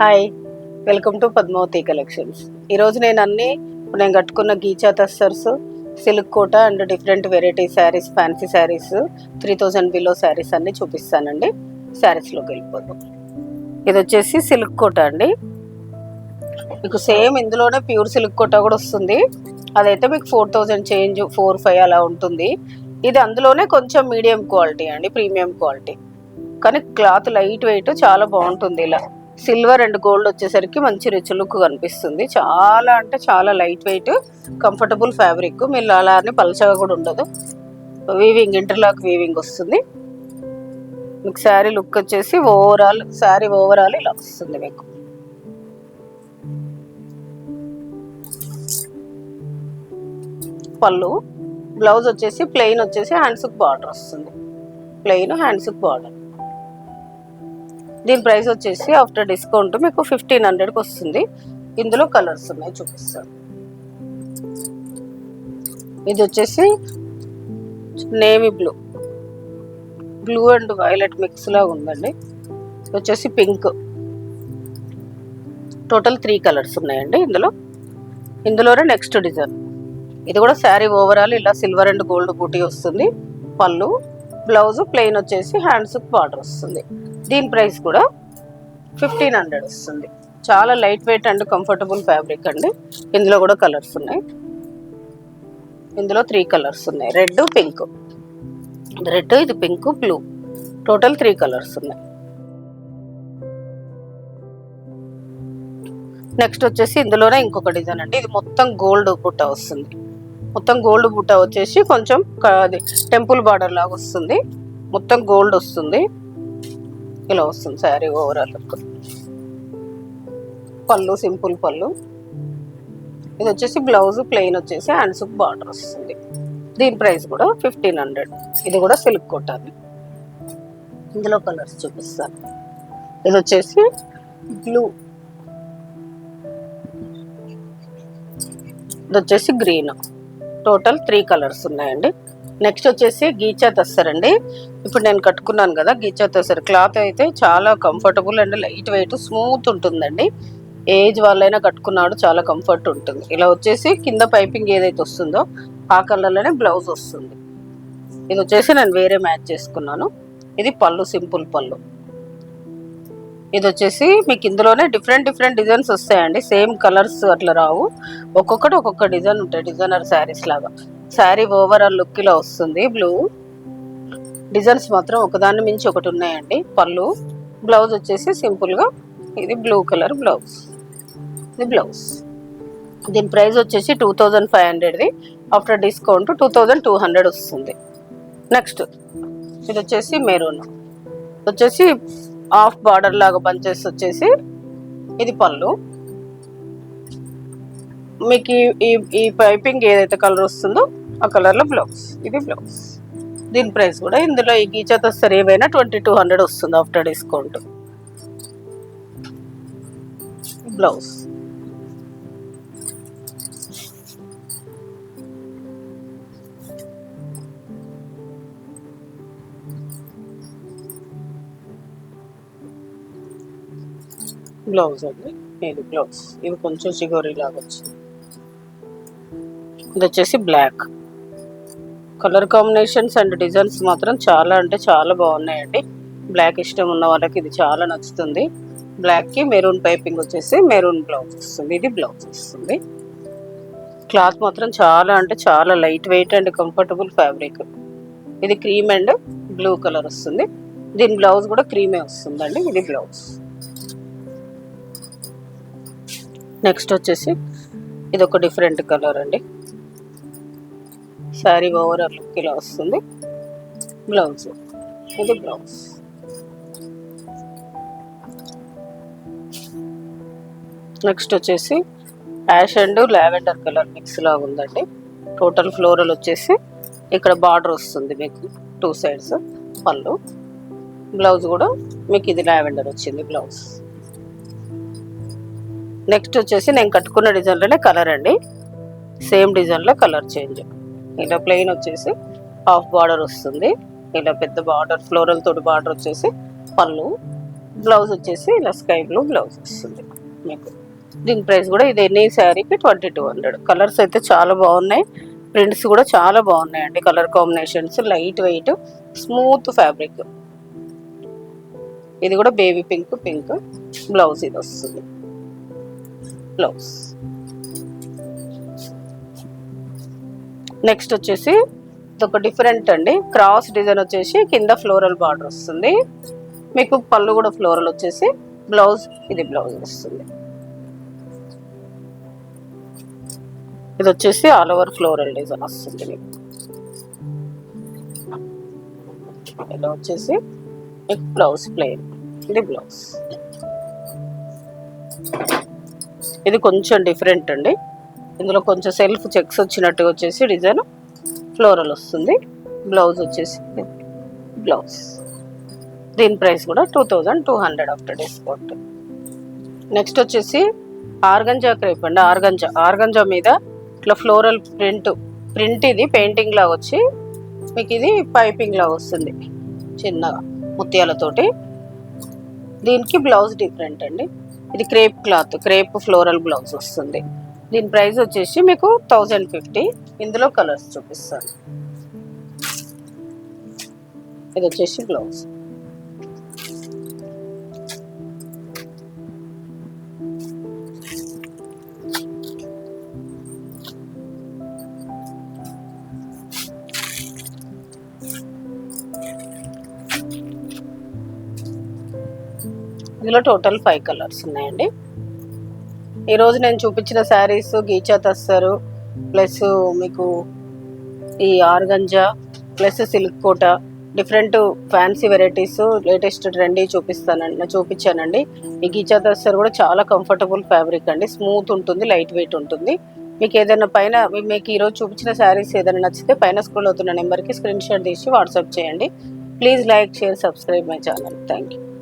Hi welcome to Padmavathi collections ఈరోజు నేను అన్ని నేను కట్టుకున్న ghicha tussar silk Kota and different variety saris fancy saris three thousand below saris అన్ని చూపిస్తానండి. శారీస్లోకి వెళ్ళిపోదాం. ఇది వచ్చేసి సిల్క్ కోట అండి. మీకు సేమ్ ఇందులోనే ప్యూర్ సిల్క్ కోట కూడా వస్తుంది. అదైతే మీకు four thousand change four five అలా ఉంటుంది. ఇది అందులోనే కొంచెం మీడియం క్వాలిటీ అండి ప్రీమియం క్వాలిటీ. కానీ క్లాత్ లైట్ వెయిట్ చాలా బాగుంటుంది ఇలా. సిల్వర్ అండ్ గోల్డ్ వచ్చేసరికి మంచి రిచ్ లుక్ కనిపిస్తుంది. చాలా అంటే చాలా లైట్ వెయిట్ కంఫర్టబుల్ ఫ్యాబ్రిక్. మీరు అలానే పలచగా కూడా ఉండదు. వీవింగ్ ఇంటర్లాక్ వీవింగ్ వస్తుంది. మీకు శారీ లుక్ వచ్చేసి ఓవరాల్ శారీ ఓవరాల్ ఇలా వస్తుంది మీకు. పళ్ళు బ్లౌజ్ వచ్చేసి ప్లెయిన్ వచ్చేసి హ్యాండ్స్కి బార్డర్ వస్తుంది. ప్లెయిన్ హ్యాండ్స్కి బార్డర్. దీని ప్రైస్ వచ్చేసి ఆఫ్టర్ డిస్కౌంట్ మీకు ఫిఫ్టీన్ హండ్రెడ్కి వస్తుంది. ఇందులో కలర్స్ ఉన్నాయి చూపిస్తాను. ఇది వచ్చేసి navy blue. Blue and violet mix ఉందండి. వచ్చేసి పింక్. టోటల్ త్రీ కలర్స్ ఉన్నాయండి ఇందులో. ఇందులోనే నెక్స్ట్ డిజైన్. ఇది కూడా శారీ ఓవరాల్ ఇలా సిల్వర్ అండ్ గోల్డ్ బూటీ వస్తుంది. పళ్ళు బ్లౌజ్ ప్లెయిన్ వచ్చేసి హ్యాండ్స్కి బార్డర్ వస్తుంది. దీని ప్రైస్ కూడా ఫిఫ్టీన్ హండ్రెడ్ వస్తుంది. చాలా light weight and comfortable fabric అండి. ఇందులో కూడా కలర్స్ ఉన్నాయి. ఇందులో త్రీ కలర్స్ ఉన్నాయి. Red pink. రెడ్ ఇది pink blue. Total three colours ఉన్నాయి. నెక్స్ట్ వచ్చేసి ఇందులోనే ఇంకొక డిజైన్ అండి. ఇది మొత్తం గోల్డ్ బుట్ట వస్తుంది. మొత్తం గోల్డ్ బుట్ట వచ్చేసి కొంచెం అది టెంపుల్ బార్డర్ లాగా వస్తుంది. మొత్తం గోల్డ్ వస్తుంది. ఇలా వస్తుంది శారీ ఓవరాల్ లుక్ పళ్ళు సింపుల్ పళ్ళు. ఇది వచ్చేసి బ్లౌజ్ ప్లెయిన్ వచ్చేసి హ్యాండ్స్ బార్డర్ వస్తుంది. దీని ప్రైస్ కూడా ఫిఫ్టీన్ హండ్రెడ్. ఇది కూడా సిల్క్ కొట్టాలి. ఇందులో కలర్స్ చూపిస్తాను. ఇది వచ్చేసి బ్లూ. ఇది వచ్చేసి గ్రీన్. టోటల్ త్రీ కలర్స్ ఉన్నాయండి. నెక్స్ట్ వచ్చేసి గీచా తెస్తారండి ఇప్పుడు నేను కట్టుకున్నాను కదా గీచా తెస్తారు క్లాత్ అయితే చాలా comfortable and light weight smooth ఉంటుందండి. ఏజ్ వాళ్ళైనా కట్టుకున్నాడు చాలా కంఫర్ట్ ఉంటుంది. ఇలా వచ్చేసి కింద పైపింగ్ ఏదైతే వస్తుందో ఆ కలర్లోనే బ్లౌజ్ వస్తుంది. ఇది వచ్చేసి నేను వేరే మ్యాచ్ చేసుకున్నాను. ఇది పళ్ళు సింపుల్ పళ్ళు. ఇది వచ్చేసి మీకు ఇందులోనే డిఫరెంట్ డిఫరెంట్ డిజైన్స్ వస్తాయండి. సేమ్ కలర్స్ అట్లా రావు. ఒక్కొక్కటి ఒక్కొక్క డిజైన్ ఉంటాయి. డిజైనర్ శారీస్ లాగా. శారీ ఓవరాల్ లుక్ ఇలా వస్తుంది. బ్లూ డిజైన్స్ మాత్రం ఒకదాన్ని మించి ఒకటి ఉన్నాయండి. పళ్ళు బ్లౌజ్ వచ్చేసి సింపుల్గా ఇది బ్లూ కలర్ బ్లౌజ్ ఇది బ్లౌజ్ దీని ప్రైస్ వచ్చేసి two thousand five హండ్రెడ్ది after discount two thousand two hundred వస్తుంది. నెక్స్ట్ ఇది వచ్చేసి మెరూన్ వచ్చేసి హాఫ్ బార్డర్ లాగా బంచెస్ వచ్చేసి ఇది పళ్ళు మీకు ఈ- ఈ ఈ పైపింగ్ ఏదైతే కలర్ వస్తుందో ఆ కలర్లో బ్లౌజ్. ఇది బ్లౌజ్. దీని ప్రైస్ కూడా ఇందులో ఈ గీచతో సరే ఏమైనా ట్వంటీ టూ హండ్రెడ్ వస్తుంది ఆఫ్టర్ డిస్కౌంట్. బ్లౌజ్. బ్లౌజ్ అండి. ఇది బ్లౌజ్. ఇది కొంచెం చిగోరీ లాగా వచ్చింది. ఇది వచ్చేసి black. Colour combinations and designs మాత్రం చాలా అంటే చాలా బాగున్నాయండి. బ్లాక్ ఇష్టం ఉన్న వాళ్ళకి ఇది చాలా నచ్చుతుంది. బ్లాక్కి మెరూన్ పైపింగ్ వచ్చేసి మెరూన్ బ్లౌజ్ వస్తుంది. ఇది బ్లౌజ్ వస్తుంది. క్లాత్ మాత్రం చాలా అంటే చాలా light weight and comfortable fabric. ఇది క్రీమ్ అండ్ బ్లూ కలర్ వస్తుంది. దీని బ్లౌజ్ కూడా క్రీమే వస్తుందండి. ఇది బ్లౌజ్. నెక్స్ట్ వచ్చేసి ఇది ఒక డిఫరెంట్ కలర్ అండి. శారీ ఓవరాల్ లుక్ ఇలా వస్తుంది. బ్లౌజ్. ఇది బ్లౌజ్. నెక్స్ట్ వచ్చేసి ash and lavender colour mix లాగా ఉందండి. టోటల్ ఫ్లోరల్ వచ్చేసి ఇక్కడ బార్డర్ వస్తుంది మీకు టూ సైడ్స్ పళ్ళు. బ్లౌజ్ కూడా మీకు ఇది లావెండర్ వచ్చింది బ్లౌజ్. నెక్స్ట్ వచ్చేసి నేను కట్టుకున్న డిజైన్లోనే కలర్ అండి. సేమ్ డిజైన్లో కలర్ చేంజ్. ఇలా ప్లెయిన్ వచ్చేసి హాఫ్ బార్డర్ వస్తుంది. ఇలా పెద్ద బార్డర్ ఫ్లోరల్ తోటి బార్డర్ వచ్చేసి పళ్ళు. బ్లౌజ్ వచ్చేసి ఇలా స్కై బ్లూ బ్లౌజ్ వస్తుంది మీకు. దీని ప్రైస్ కూడా ఇది ఎన్ని శారీకి ట్వంటీ టూ హండ్రెడ్ కలర్స్ అయితే చాలా బాగున్నాయి. ప్రింట్స్ కూడా చాలా బాగున్నాయండి. Colour combinations light weight smooth fabric ఇది కూడా బేబీ పింక్ పింక్ బ్లౌజ్ ఇది వస్తుంది. బ్లౌజ్ నెక్స్ట్ వచ్చేసి ఇదొక డిఫరెంట్ అండి. క్రాస్ డిజైన్ వచ్చేసి కింద ఫ్లోరల్ బార్డర్ వస్తుంది. మీకు పళ్ళు కూడా ఫ్లోరల్ వచ్చేసి బ్లౌజ్ ఇది బ్లౌజ్ వస్తుంది. ఇది వచ్చేసి ఆల్ ఓవర్ ఫ్లోరల్ డిజైన్ వస్తుంది మీకు. ఇలా వచ్చేసి మీకు బ్లౌజ్ ప్లెయిన్ ఇది బ్లౌజ్ ఇది కొంచెం డిఫరెంట్ అండి. ఇందులో కొంచెం సెల్ఫ్ చెక్స్ వచ్చినట్టుగా వచ్చేసి డిజైన్ ఫ్లోరల్ వస్తుంది. బ్లౌజ్ వచ్చేసి బ్లౌజ్. దీని ప్రైస్ కూడా two thousand two hundred after discount. Next వచ్చేసి ఆర్గంజా క్రేప్ అండి. ఆర్గంజా. ఆర్గంజా మీద ఇట్లా ఫ్లోరల్ ప్రింట్ ప్రింట్ ఇది పెయింటింగ్ లాగా వచ్చి మీకు ఇది పైపింగ్ లాగా వస్తుంది. చిన్నగా ముత్యాలతోటి. దీనికి బ్లౌజ్ డిఫరెంట్ అండి. ఇది crepe cloth crepe floral blouse వస్తుంది. దీని ప్రైస్ వచ్చేసి మీకు థౌజండ్ ఫిఫ్టీ. ఇందులో కలర్స్ చూపిస్తాను. ఇది వచ్చేసి బ్లౌజ్. ఇందులో టోటల్ ఫైవ్ కలర్స్ ఉన్నాయండి. ఈరోజు నేను చూపించిన శారీస్ గీచా తస్సరు ప్లస్ మీకు ఈ organza plus silk Kota different fancy varieties latest trendy చూపిస్తానండి చూపించానండి. ఈ గీచా తస్సర్ కూడా చాలా కంఫర్టబుల్ ఫ్యాబ్రిక్ అండి స్మూత్ ఉంటుంది లైట్ వెయిట్ ఉంటుంది. మీకు ఏదైనా పైన మీకు ఈరోజు చూపించిన శారీస్ ఏదైనా నచ్చితే పైన స్క్రోల్ అవుతున్న నెంబర్కి స్క్రీన్ షాట్ తీసి వాట్సాప్ చేయండి. Please like share subscribe my channel. Thank you